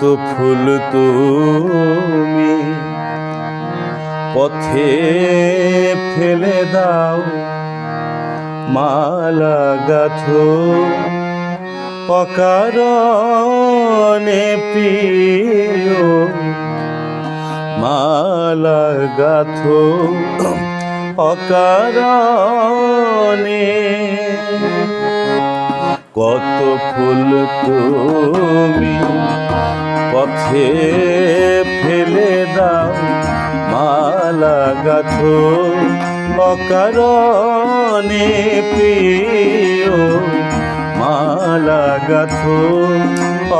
কত ফুল তুমি পথে ফেলে দাও মালা গাথো। অকারণে প্রিয় মালা গাথো। অকারণে কত ফুল তুমি পথে ফেলে দাও মালা গাথো অকারণে প্রিয়। মালা গাথো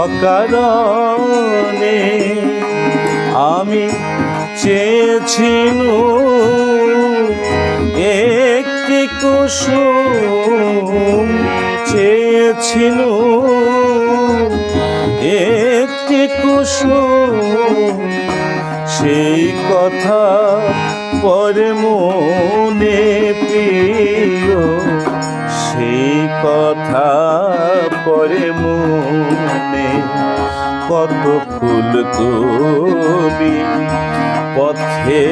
অকারণে আমি চেয়েছিনু একটি কুসুম, চেয়েছিনু একটি কুসুম। সেই কথা পরে মনে প্রিয় সেই কথা পরে মনে কত ফুল তুমি। পথে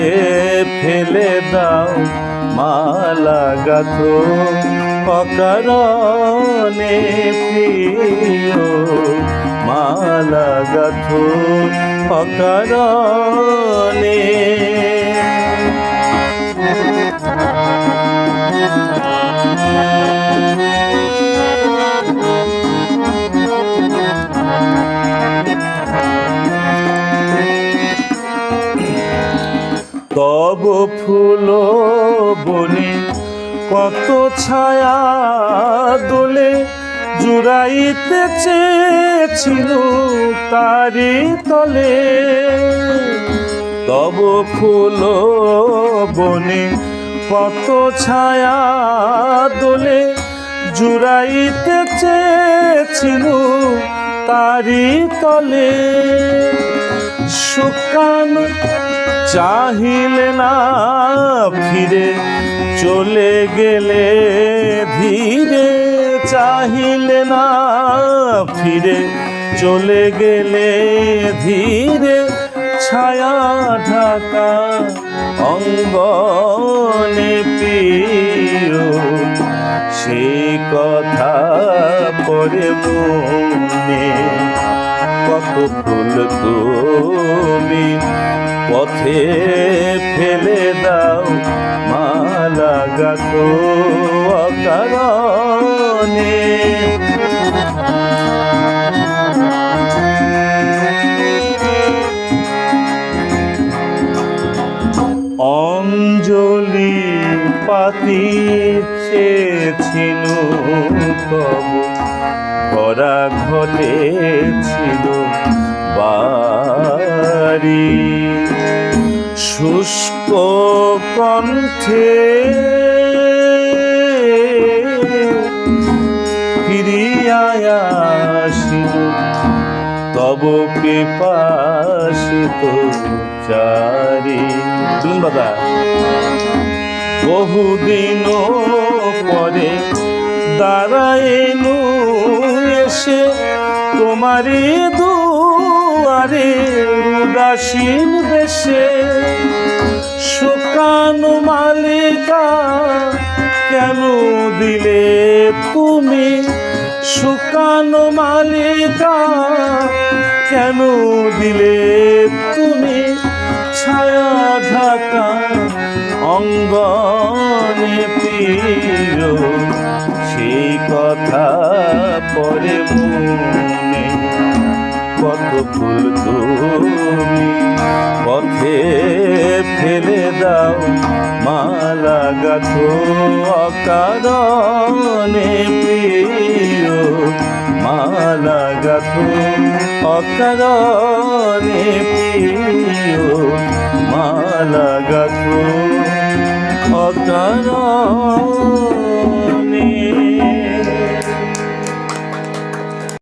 ফেলে দাও মালা গাথো অকারণে প্রিয়। গাথো অকারণে। তব ফুল বনে কত ছায়া জুড়াইতে চেয়েছিল তারি তলে। তব ফুল বনে কত ছায়া দোলে জুড়াইতে চেয়েছিল তারি তলে। শুকান চাহিলে না ফিরে চলে গেলে ধীরে চাহিলে না ফিরে, চলে গেলে ধীরে ছায়া ঢাকা অঙ্গনে প্রিয়। সেই কথা পরে মনে, কত ফুল তুমি পথে ফেলে দাও, মালা গাথো অকারণে অঞ্জলি পাতিছেছিল তব। ভরা ঘটে ছিল বাড়ি। শুষ্ক কণ্ঠে তব কৃপাশিত চারি। শুনুন দাদা বহুদিন পরে দাঁড়াইনু এসে তোমারই দুয়ারে উদাসীন দেশে। শুকানো মালিকা, কেন দিলে তুমি? শুকানো মালিকা কেন দিলে? তুমি ছায়া ঢাকা অঙ্গনে সেই কথা পরে মনে কত ফুল তুমি পথে ফেলে দাও মালা গাথো। মালা গাথো। অকারণে প্রিয় মালা গাথো। অকারণে